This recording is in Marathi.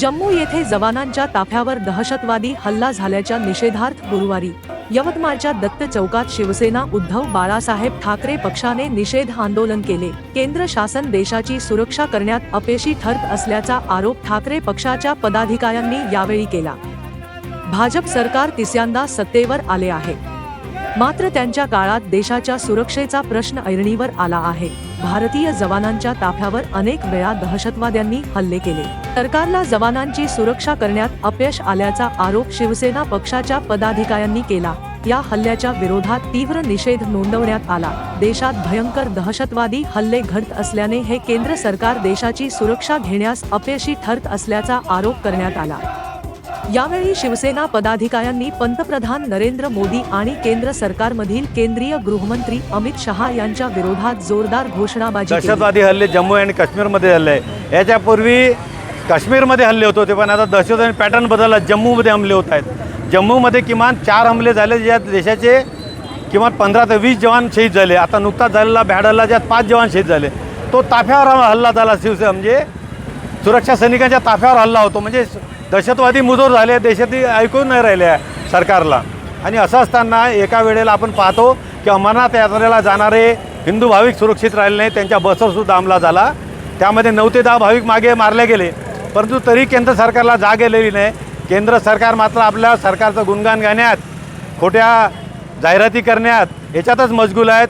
जम्मू येथे जवानांच्या ताफ्यावर दहशतवादी हल्ला झाल्याच्या निषेधार्थ गुरुवारी यवतमाळच्या दत्त चौकात शिवसेना उद्धव बाळासाहेब ठाकरे पक्षाने निषेध आंदोलन केले. केंद्र शासन देशाची सुरक्षा करण्यात अपयशी ठरत असल्याचा आरोप ठाकरे पक्षाच्या पदाधिकाऱ्यांनी यावेळी केला. भाजप सरकार तिसऱ्यांदा सत्तेवर आले आहे. मात्र त्यांच्या काळात देशाच्या सुरक्षेचा प्रश्न ऐरणीवर आला आहे. भारतीय जवानांच्या ताफ्यावर अनेक वेळा दहशतवाद्यांनी हल्ले केले. सरकारला जवानांची सुरक्षा करण्यात अपयश आल्याचा आरोप शिवसेना पक्षाच्या पदाधिकाऱ्यांनी केला. या हल्ल्याच्या विरोधात तीव्र निषेध नोंदवण्यात आला. देशात भयंकर दहशतवादी हल्ले घडत असल्याने हे केंद्र सरकार देशाची सुरक्षा घेण्यास अपयशी ठरत असल्याचा आरोप करण्यात आला. यावेळी शिवसेना पदाधिकाऱ्यांनी पंतप्रधान नरेंद्र मोदी आणि केंद्र सरकारमधील केंद्रीय गृहमंत्री अमित शहा यांच्या विरोधात जोरदार घोषणाबाजी दहशतवादी हल्ले जम्मू आणि काश्मीरमध्ये हल्ले. याच्यापूर्वी काश्मीरमध्ये हल्ले होत होते पण आता दहशतवादी पॅटर्न बदलला. जम्मूमध्ये हमले होत आहेत. जम्मूमध्ये किमान चार हमले झाले ज्यात देशाचे किमान पंधरा ते वीस जवान शहीद झाले. आता नुकताच झालेला भ्याडला ज्यात पाच जवान शहीद झाले. तो ताफ्यावर हल्ला झाला शिवसेना म्हणजे सुरक्षा सैनिकांच्या ताफ्यावर हल्ला होतो. म्हणजे दहशतवादी मुजोर झाले देशातील ऐकून नाही राहिले आहे सरकारला. आणि असं असताना एका वेळेला आपण पाहतो की अमरनाथ यात्रेला जाणारे हिंदू भाविक सुरक्षित राहिले नाही त्यांच्या बसवसुद्धा हमला झाला. त्यामध्ये नऊ ते दहा भाविक मागे मारले गेले परंतु तरी केंद्र सरकारला जाग गेलेली नाही. केंद्र सरकार मात्र आपल्या सरकारचं गुणगान गाण्यात खोट्या जाहिराती करण्यात याच्यातच मजगूल आहेत.